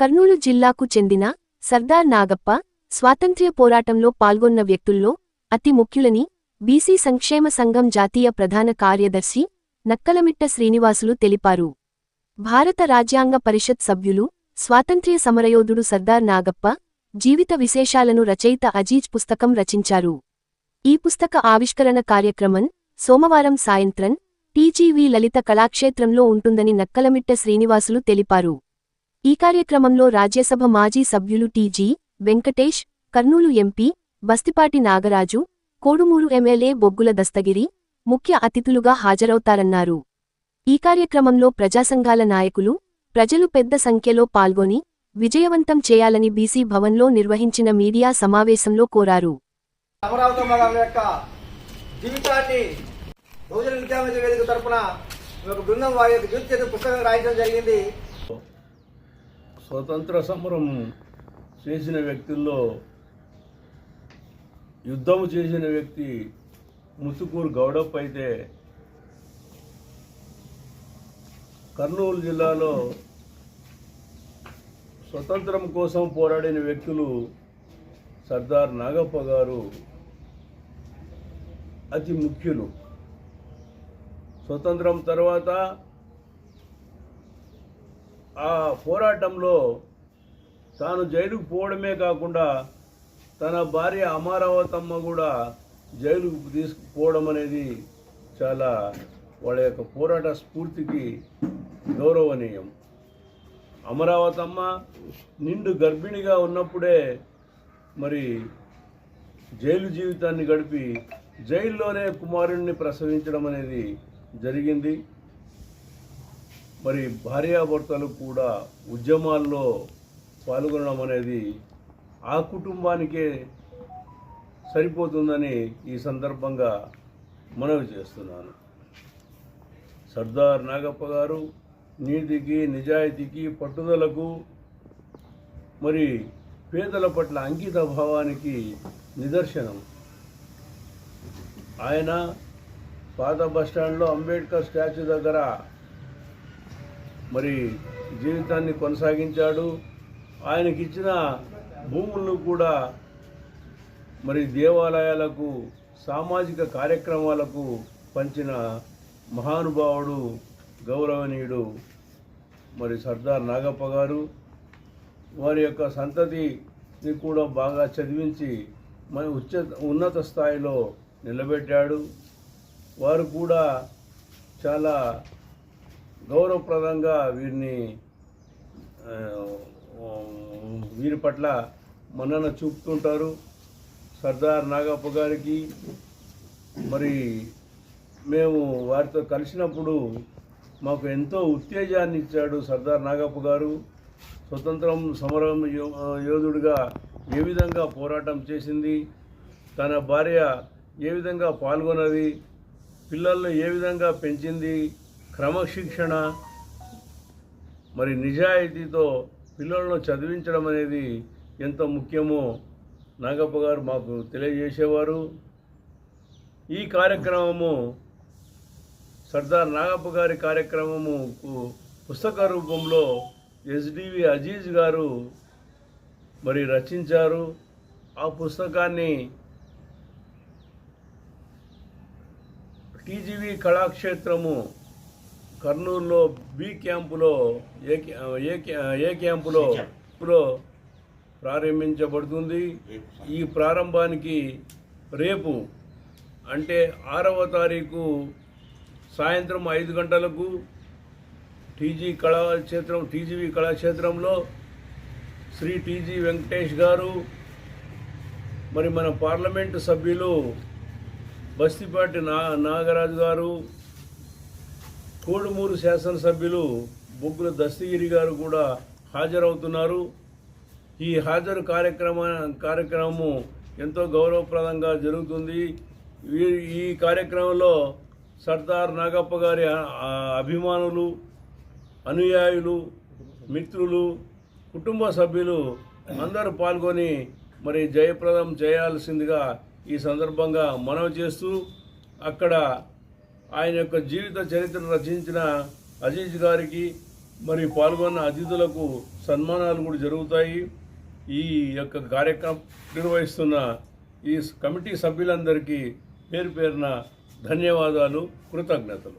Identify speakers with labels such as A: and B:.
A: కర్నూలు జిల్లాకు చెందిన సర్దార్ నాగప్ప స్వాతంత్ర్య పోరాటంలో పాల్గొన్న వ్యక్తుల్లో అతి ముఖ్యులని బీసీ సంక్షేమ సంఘం జాతీయ ప్రధాన కార్యదర్శి నక్కలమిట్ట శ్రీనివాసులు తెలిపారు. భారత రాజ్యాంగ పరిషత్ సభ్యులు స్వాతంత్ర్య సమరయోధుడు సర్దార్ నాగప్ప జీవిత విశేషాలను రచయిత అజీజ్ పుస్తకం రచించారు. ఈ పుస్తక ఆవిష్కరణ కార్యక్రమం సోమవారం సాయంత్రం టీజీవీ లలిత కళాక్షేత్రంలో ఉంటుందని నక్కలమిట్ట శ్రీనివాసులు తెలిపారు. ఈ కార్యక్రమంలో రాజ్యసభ మాజీ సభ్యులు TG Venkatesh Kurnool MP Bastipati Nagaraju Kodumur MLA Boggula Dastagiri ముఖ్య అతిథులుగా హాజరవుతారన్నారు. ఈ కార్యక్రమంలో ప్రజాసంఘాల నాయకులు ప్రజలు పెద్ద సంఖ్యలో పాల్గొని విజయవంతం చేయాలని బీసీ భవన్లో నిర్వహించిన మీడియా సమావేశంలో కోరారు.
B: అమరావతమ్మ గారి యొక్క జీవితాన్ని బహుజన విద్యావేదిక వేదిక తరపున ఒక బృందం వారి యొక్క జీవిత చరిత్ర పుస్తకం రాయించడం జరిగింది.
C: స్వతంత్ర సమరం చేసిన వ్యక్తుల్లో యుద్ధం చేసిన వ్యక్తి ముసుకూరు గౌడప్ప అయితే కర్నూలు జిల్లాలో స్వతంత్రం కోసం పోరాడిన వ్యక్తులు సర్దార్ నాగప్ప గారు అతి ముఖ్యులు. స్వతంత్రం తర్వాత ఆ పోరాటంలో తాను జైలుకు పోవడమే కాకుండా తన భార్య అమరావతమ్మ కూడా జైలుకు తీసుకుపోవడం అనేది చాలా వాళ్ళ యొక్క పోరాట స్ఫూర్తికి గౌరవనీయం. అమరావతమ్మ నిండు గర్భిణిగా ఉన్నప్పుడే మరి జైలు జీవితాన్ని గడిపి జైల్లోనే కుమారుణ్ణి ప్రసవించడం అనేది జరిగింది. మరి భార్యాభర్తలు కూడా ఉద్యమాల్లో పాల్గొనడం అనేది ఆ కుటుంబానికే సరిపోతుందని ఈ సందర్భంగా మనవి చేస్తున్నాను. సర్దార్ నాగప్ప గారు నీతికి నిజాయితీకి పట్టుదలకు మరి పేదల పట్ల అంకిత భావానికి నిదర్శనం. ఆయన పాత బస్టాండ్లో అంబేద్కర్ స్టాచ్యూ దగ్గర మరి జీవితాన్ని కొనసాగించాడు. ఆయనకిచ్చిన భూములను కూడా మరి దేవాలయాలకు సామాజిక కార్యక్రమాలకు పంచిన మహానుభావుడు గౌరవనీయుడు మరి సర్దార్ నాగప్ప గారు. వారి యొక్క సంతతిని కూడా బాగా చదివించి మన ఉచ్చ ఉన్నత స్థాయిలో నిలబెట్టాడు. వారు కూడా చాలా గౌరవప్రదంగా వీరిని వీరి పట్ల మన్నన చూపుతుంటారు. సర్దార్ నాగప్ప గారికి మరి మేము వారితో కలిసినప్పుడు మాకు ఎంతో ఉత్తేజాన్ని ఇచ్చాడు సర్దార్ నాగప్ప గారు. స్వతంత్రం సమరం యో- యోధుడిగా ఏ విధంగా పోరాటం చేసింది? తన భార్య ఏ విధంగా పాల్గొన్నది? పిల్లల్ని ఏ విధంగా పెంచింది? క్రమశిక్షణ మరి నిజాయితీతో పిల్లలను చదివించడం అనేది ఎంత ముఖ్యమో నాగప్ప గారు మాకు తెలియజేసేవారు. ఈ కార్యక్రమము సర్దార్ నాగప్ప గారి కార్యక్రమము పుస్తక రూపంలో ఎస్డివి అజీజ్ గారు మరి రచించారు. ఆ పుస్తకాన్ని టీజీవీ కళాక్షేత్రము కర్నూలులో బి క్యాంపులో ఏ ఏ క్యా- ఏ క్యాంపులో ప్రారంభించబడుతుంది. ఈ ప్రారంభానికి రేపు అంటే ఆరవ తారీఖు సాయంత్రం ఐదు గంటలకు టీజీ కళాక్షేత్రం టీజీవి కళాక్షేత్రంలో శ్రీ టీజీ వెంకటేష్ గారు మరి మన పార్లమెంటు సభ్యులు బస్తిపాటి నా నాగరాజు గారు కోడుమూరు శాసనసభ్యులు బొగ్గుల దస్తగిరి గారు కూడా హాజరవుతున్నారు. ఈ హాజరు కార్యక్రమ కార్యక్రమము ఎంతో గౌరవప్రదంగా జరుగుతుంది. ఈ- ఈ కార్యక్రమంలో సర్దార్ నాగప్ప గారి అభిమానులు అనుయాయులు మిత్రులు కుటుంబ సభ్యులు అందరూ పాల్గొని మరి జయప్రదం చేయాల్సిందిగా ఈ సందర్భంగా మనవి చేస్తూ అక్కడ ఆయన యొక్క జీవిత చరిత్ర రచించిన అజీజ్ గారికి మరి పాల్గొన్న అతిథులకు సన్మానాలు కూడా జరుగుతాయి. ఈ యొక్క కార్యక్రమం నిర్వహిస్తున్న ఈ కమిటీ సభ్యులందరికీ పేరు పేరున ధన్యవాదాలు కృతజ్ఞతలు.